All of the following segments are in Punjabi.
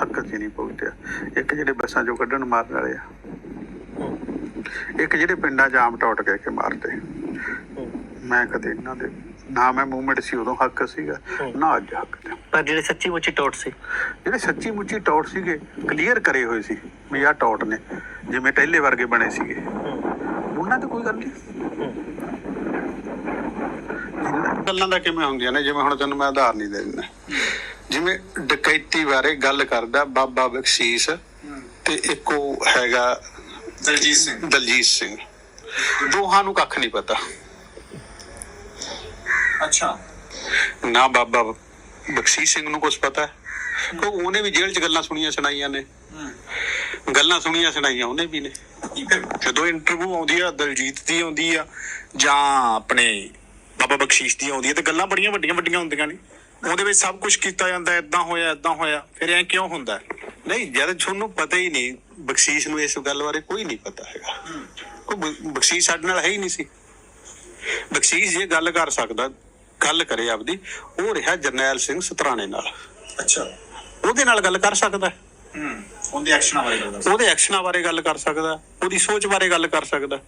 ਹੱਕ ਸੀ ਨਹੀਂ ਭੁਗਤਿਆ ਇੱਕ ਜਿਹੜੇ ਬੱਸਾਂ ਚੋਂ ਕੱਢਣ ਮਾਰਨ ਵਾਲੇ ਆ। ਇੱਕ ਜਿਹੜੇ ਪਿੰਡਾਂ ਆਮ ਟੌਟ ਕੇ ਕੇ ਮਾਰਦੇ। ਮੈਂ ਕਦੇ ਇਹਨਾਂ ਦੇ ਨਾ ਮੈਂ ਮੂਵਮੈਂਟ ਸੀ ਉਦੋਂ ਹੱਕ ਸੀਗਾ ਨਾ ਅੱਜ ਹੱਕ ਤੇ ਪਰ ਜਿਹੜੇ ਸੱਚੀ ਮੁੱਚੀ ਟੋਟ ਸੀ। ਜਿਹੜੇ ਸੱਚੀ ਮੁੱਚੀ ਟੌਟ ਸੀਗੇ ਕਲੀਅਰ ਕਰੇ ਹੋਏ ਸੀ ਵੀ ਆਹ ਟੌਟ ਨੇ ਜਿਵੇਂ ਟਹਿਲੇ ਵਰਗੇ ਬਣੇ ਸੀਗੇ। ਉਹਨਾਂ ਤੇ ਕੋਈ ਗੱਲ ਨਹੀਂ। ਗੱਲਾਂ ਦਾ ਕਿਵੇਂ ਹੁੰਦੀਆਂ ਨੇ ਜਿਵੇਂ ਹੁਣ ਤੈਨੂੰ ਮੈਂ ਆਧਾਰ ਨਹੀਂ ਦੇ ਦਿੰਦਾ। ਜਿਵੇਂ ਡਕੈਤੀ ਬਾਰੇ ਗੱਲ ਕਰਦਾ ਬਾਬਾ ਬਖਸ਼ੀਸ਼ ਤੇ ਇੱਕ ਹੈਗਾ ਦਲਜੀਤ ਸਿੰਘ। ਦਲਜੀਤ ਸਿੰਘ। ਦੋਹਾਂ ਨੂੰ ਕੱਖ ਨਹੀਂ ਪਤਾ। ਅੱਛਾ। ਨਾ ਬਾਬਾ ਬਖਸ਼ੀਸ਼ ਸਿੰਘ ਨੂੰ ਕੁਝ ਪਤਾ। ਕੋ ਉਹਨੇ ਵੀ ਜੇਲ੍ਹ 'ਚ ਗੱਲਾਂ ਸੁਣੀਆਂ ਸੁਣਾਈਆਂ ਨੇ। ਗੱਲਾਂ ਸੁਣੀਆਂ ਸੁਣਾਈਆਂ ਉਹਨੇ ਵੀ ਨੇ। ਜਦੋਂ ਇੰਟਰਵਿਊ ਆਉਂਦੀ ਆ ਦਲਜੀਤ ਦੀ ਆਉਂਦੀ ਆ ਜਾਂ ਆਪਣੇ ਬਾਬਾ ਬਖਸ਼ੀਸ਼ ਦੀ ਆਉਂਦੀ ਆ ਤੇ ਗੱਲਾਂ ਬੜੀਆਂ ਵੱਡੀਆਂ ਵੱਡੀਆਂ ਹੁੰਦੀਆਂ ਨੇ। ਉਹਦੇ ਵਿੱਚ ਸਭ ਕੁਝ ਕੀਤਾ ਜਾਂਦਾ ਇਦਾਂ ਹੋਇਆ ਇਦਾਂ ਹੋਇਆ ਫਿਰ ਐ ਕਿਉਂ ਹੁੰਦਾ ਨਹੀਂ ਜਦ ਤੁਹਾਨੂੰ ਪਤਾ ਹੀ ਨਹੀਂ ਬਖਸ਼ੀਸ਼ ਨੂੰ ਇਸ ਗੱਲ ਬਾਰੇ ਕੋਈ ਨਹੀਂ ਪਤਾ ਹੈਗਾ। ਕੋਈ ਬਖਸ਼ੀਸ਼ ਸਾਡੇ ਨਾਲ ਹੈ ਹੀ ਨਹੀਂ ਸੀ। ਬਖਸ਼ੀਸ਼ ਜੇ ਗੱਲ ਕਰ ਸਕਦਾ ਗੱਲ ਕਰੇ ਆਪਦੀ ਉਹ ਰਿਹਾ ਜਰਨੈਲ ਸਿੰਘ ਸਤਰਾਣੇ ਨਾਲ। ਅੱਛਾ। ਉਹਦੇ ਨਾਲ ਗੱਲ ਕਰ ਸਕਦਾ ਹੈ। ਉਹਦੇ ਐਕਸ਼ਨਾਂ ਬਾਰੇ ਗੱਲ ਦੱਸ ਉਹਦੇ ਐਕਸ਼ਨਾਂ ਬਾਰੇ ਗੱਲ ਕਰ ਸਕਦਾ ਉਹਦੀ ਸੋਚ ਬਾਰੇ ਗੱਲ ਕਰ ਸਕਦਾ।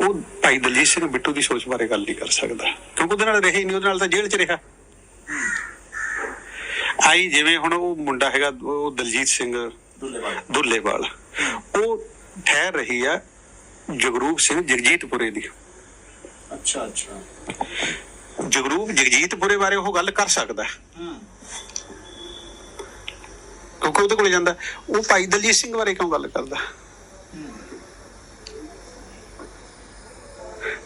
ਉਹ ਭਾਈ ਦਲਜੀਤ ਸਿੰਘ ਬਿੱਟੂ ਦੀ ਸੋਚ ਬਾਰੇ ਗੱਲ ਨਹੀਂ ਕਰ ਸਕਦਾ ਕਿਉਂਕਿ ਉਹਦੇ ਨਾਲ ਰਹੇ ਨਹੀਂ ਉਹਦੇ ਨਾਲ ਤਾਂ ਜੇਲ੍ਹ 'ਚ ਰਿਹਾ। ਆਈ ਜਿਵੇਂ ਹੁਣ ਉਹ ਮੁੰਡਾ ਹੈਗਾ ਉਹ ਦਲਜੀਤ ਸਿੰਘ ਦੁੱਲੇਵਾਲ। ਦੁੱਲੇਵਾਲ। ਉਹ ਠਹਿਰ ਰਹੀ ਆ ਜਗਰੂਪ ਸਿੰਘ ਜਗਜੀਤਪੁਰੇ ਦੀ। ਅੱਛਾ ਅੱਛਾ। ਜਗਰੂਪ ਜਗਜੀਤਪੁਰੇ ਬਾਰੇ ਉਹ ਗੱਲ ਕਰ ਸਕਦਾ। ਹੈ, ਹੂੰ ਕਿਉਂਕਿ ਉਹਦੇ ਕੋਲੇ ਜਾਂਦਾ। ਉਹ ਭਾਈ ਦਲਜੀਤ ਸਿੰਘ ਬਾਰੇ ਕਿਉਂ ਗੱਲ ਕਰਦਾ?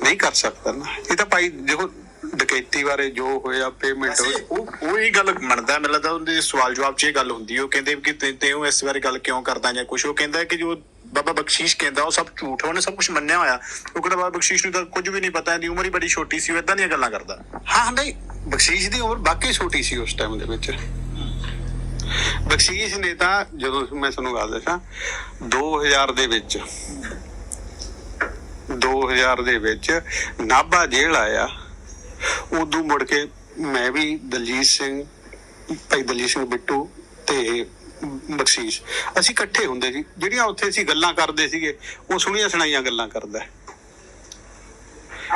ਨਹੀਂ ਕਰ ਸਕਦਾ ਨਾ। ਇਹ ਤਾਂ ਭਾਈ ਦੇਖੋ ਡਕੈਤੀ ਬਾਰੇ ਜੋ ਹੋਇਆ ਪੇਮੈਂਟ ਵੈਸੇ ਉਹ ਉਹ ਇਹ ਗੱਲ ਮੰਨਦਾ ਮੈਨੂੰ ਲੱਗਦਾ ਉਹਦੇ ਸਵਾਲ ਜਵਾਬ 'ਚ ਇਹ ਗੱਲ ਹੁੰਦੀ ਉਹ ਕਹਿੰਦੇ ਕਿ ਤੇ ਤੈਨੂੰ ਇਸ ਬਾਰੇ ਗੱਲ ਕਿਉਂ ਕਰਦਾ ਜਾਂ ਕੁਝ ਉਹ ਕਹਿੰਦਾ ਕਿ ਜੋ ਬਾਬਾ ਬਖਸ਼ੀਸ਼ ਕਹਿੰਦਾ ਉਹ ਸਭ ਝੂਠ ਹੈ ਉਹਨੇ ਸਭ ਕੁਝ ਮੰਨਿਆ ਹੋਇਆ। ਉਹ ਕਹਿੰਦਾ ਬਾਬਾ ਬਖਸ਼ੀਸ਼ ਨੂੰ ਤਾਂ ਕੁਝ ਵੀ ਨਹੀਂ ਪਤਾ ਇਹਦੀ ਉਮਰ ਹੀ ਬੜੀ ਛੋਟੀ ਸੀ ਉਹ ਇਦਾਂ ਦੀਆਂ ਗੱਲਾਂ ਕਰਦਾ। ਹਾਂ ਨਹੀਂ ਬਖਸ਼ੀਸ਼ ਦੀ ਉਮਰ ਬਾਕੀ ਛੋਟੀ ਸੀ ਉਸ ਟਾਈਮ ਦੇ ਵਿੱਚ। ਬਖਸ਼ੀਸ਼ ਨੇ ਤਾਂ ਜਦੋਂ ਮੈਂ ਤੁਹਾਨੂੰ ਗੱਲ ਦੱਸਾਂ 2000 ਦੇ ਵਿੱਚ 2000 ਦੇ ਵਿੱਚ ਨਾਭਾ ਜੇਲ੍ਹ ਆਇਆ। ਉਦੋਂ ਮੁੜ ਕੇ ਮੈਂ ਵੀ ਦਲਜੀਤ ਸਿੰਘ, ਭਾਈ ਦਲਜੀਤ ਸਿੰਘ ਬਿੱਟੂ ਤੇ ਬਖਸ਼ੀਸ਼, ਅਸੀਂ ਇਕੱਠੇ ਹੁੰਦੇ ਸੀ। ਜਿਹੜੀਆਂ ਉੱਥੇ ਅਸੀਂ ਗੱਲਾਂ ਕਰਦੇ ਸੀਗੇ, ਉਹ ਸੁਣੀਆਂ ਸੁਣਾਈਆਂ ਗੱਲਾਂ ਕਰਦਾ।